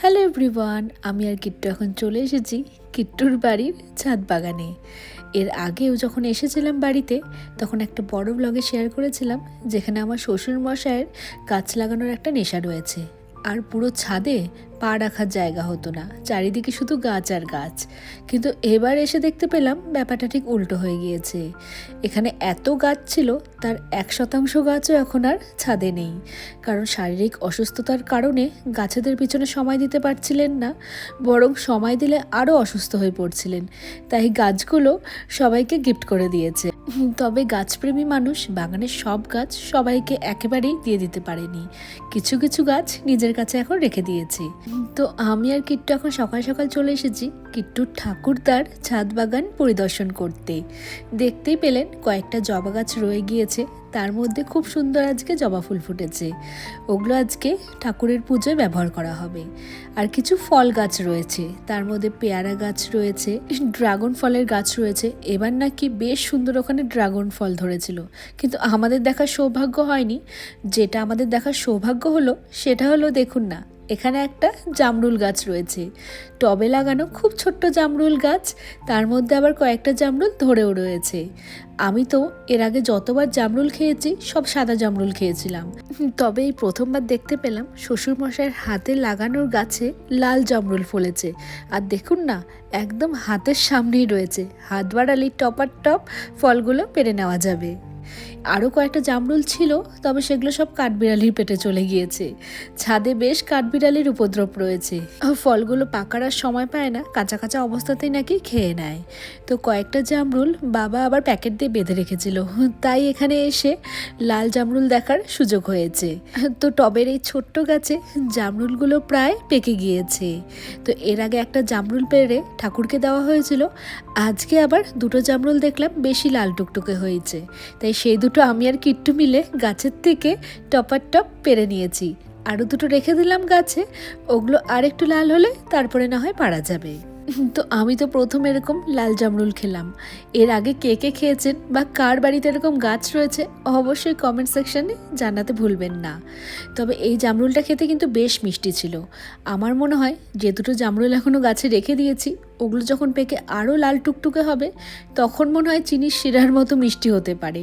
Hello everyone, আমি আর কিট্টু এখন চলে এসেছি কিট্টুর বাড়ির ছাদ বাগানে। এর আগেও যখন এসেছিলাম বাড়িতে, তখন একটা বড় ব্লগে শেয়ার করেছিলাম, যেখানে আমার শ্বশুর মশায়ের গাছ লাগানোর একটা নেশা রয়েছে। আর পুরো ছাদে পা রাখার জায়গা হতো না। চারিদিকে শুধু গাছ আর গাছ। কিন্তু এবার এসে দেখতে পেলাম ব্যাপারটা ঠিক উল্টো হয়ে গিয়েছে। এখানে এত গাছ ছিল, তার এক শতাংশ গাছও এখন আর ছাদে নেই। কারণ শারীরিক অসুস্থতার কারণে গাছেদের পিছনে সময় দিতে পারছিলেন না, বরং সময় দিলে আরও অসুস্থ হয়ে পড়ছিলেন। তাই গাছগুলো সবাইকে গিফট করে দিয়েছে। তবে গাছপ্রেমী মানুষ বাগানের সব গাছ সবাইকে একেবারেই দিয়ে দিতে পারেনি। কিছু কিছু গাছ নিজের কাছে এখন রেখে দিয়েছি। তো আমি আর কিট্টু এখন সকাল সকাল চলে এসেছি কিট্টুর ঠাকুরদার ছাদ বাগান পরিদর্শন করতে। দেখতেই পেলেন কয়েকটা জবা গাছ রয়ে গিয়েছে, তার মধ্যে খুব সুন্দর আজকে জবা ফুল ফুটেছে। ওগুলো আজকে ঠাকুরের পুজোয় ব্যবহার করা হবে। আর কিছু ফল গাছ রয়েছে, তার মধ্যে পেয়ারা গাছ রয়েছে, ড্রাগন ফলের গাছ রয়েছে। এবার নাকি বেশ সুন্দর ওখানে ড্রাগন ফল ধরেছিল। কিন্তু আমাদের দেখার সৌভাগ্য হয়নি। যেটা আমাদের দেখার সৌভাগ্য হলো, সেটা হলো দেখুন না এখানে একটা জামরুল গাছ রয়েছে। টবে লাগানো খুব ছোট্ট জামরুল গাছ, তার মধ্যে আবার কয়েকটা জামরুল ধরেও রয়েছে। আমি তো এর আগে যতবার জামরুল খেয়েছি, সব সাদা জামরুল খেয়েছিলাম। তবে এই প্রথমবার দেখতে পেলাম শ্বশুরমশাইয়ের হাতে লাগানোর গাছে লাল জামরুল ফলেছে। আর দেখুন না, একদম হাতের সামনেই রয়েছে। হাত বাড়ালেই টপার টপ ফলগুলো পেরে নেওয়া যাবে। আরও কয়েকটা জামরুল ছিল, তবে সেগুলো সব কাঠবিড়ালির পেটে চলে গিয়েছে। ছাদে বেশ কাঠবিড়ালির উপদ্রব রয়েছে। ফলগুলো পাকার আর সময় পায় না, কাঁচা কাঁচা অবস্থাতেই নাকি খেয়ে নেয়। তো কয়েকটা জামরুল বাবা আবার প্যাকেট দিয়ে বেঁধে রেখেছিল। তাই এখানে এসে লাল জামরুল দেখার সুযোগ হয়েছে। তো টবের এই ছোট্ট গাছে জামরুলগুলো প্রায় পেকে গিয়েছে। তো এর আগে একটা জামরুল পেড়ে ঠাকুরকে দেওয়া হয়েছিল। আজকে আবার দুটো জামরুল দেখলাম বেশি লাল টুকটুকে হয়েছে। তাই সেই দুটো আমি আর কিট্টু মিলে গাছের থেকে টপার টপ পেরে নিয়েছি। আরও দুটো রেখে দিলাম গাছে, ওগুলো আর একটু লাল হলে তারপরে না হয় পারা যাবে। তো আমি তো প্রথম এরকম লাল জামরুল খেলাম। এর আগে কে কে খেয়েছেন বা কার বাড়িতে এরকম গাছ রয়েছে অবশ্যই কমেন্ট সেকশানে জানাতে ভুলবেন না। তবে এই জামরুলটা খেতে কিন্তু বেশ মিষ্টি ছিল। আমার মনে হয় যে দুটো জামরুল এখনও গাছে রেখে দিয়েছি, ওগুলো যখন পেকে আরও লাল টুকটুকে হবে, তখন মনে হয় চিনির শিরার মতো মিষ্টি হতে পারে।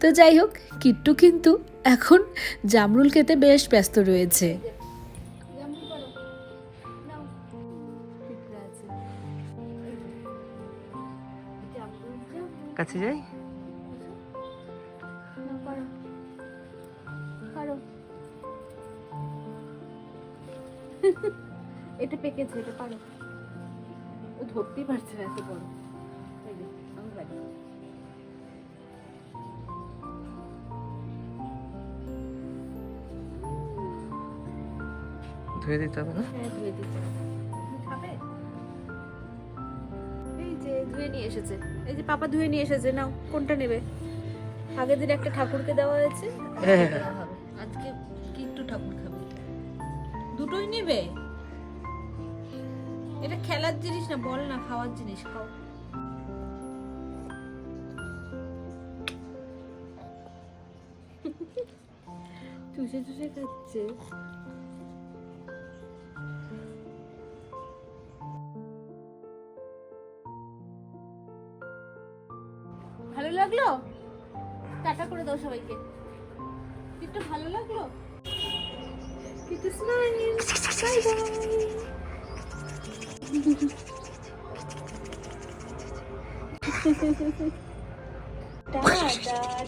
তো যাই হোক, কিট্টু কিন্তু এখন জামরুল খেতে বেশ ব্যস্ত রয়েছে। কাছে যাই? এটা পেকেছে এটা পারো। ও ধরতেই পারছে না এত বড়। ধুয়ে দিতে হবে না? হ্যাঁ ধুয়ে দিচ্ছে তুমি ধুয়ে নিয়ে এসেছে। এই যে পাপা ধুয়ে নিয়ে এসেছে নাও কোনটা নেবে? আগের দিন একটা ঠাকুরকে দেওয়া হয়েছে আজকে হ্যাঁ, হ্যাঁ। হবে। আজকে কিট্টু ঠাকুর খাবে। দুটোই নেবে? এটা খেলার জিনিস না বল না খাওয়ার জিনিস খাও। চুষে চুষে খাচ্ছে। ভালো লাগল? টাটা করে দাও সবাইকে। একটু ভালো লাগল? একটু স্মাইল বাই বাই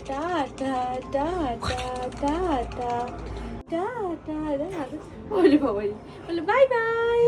টাটা বলে বাবাই বলে বাই বাই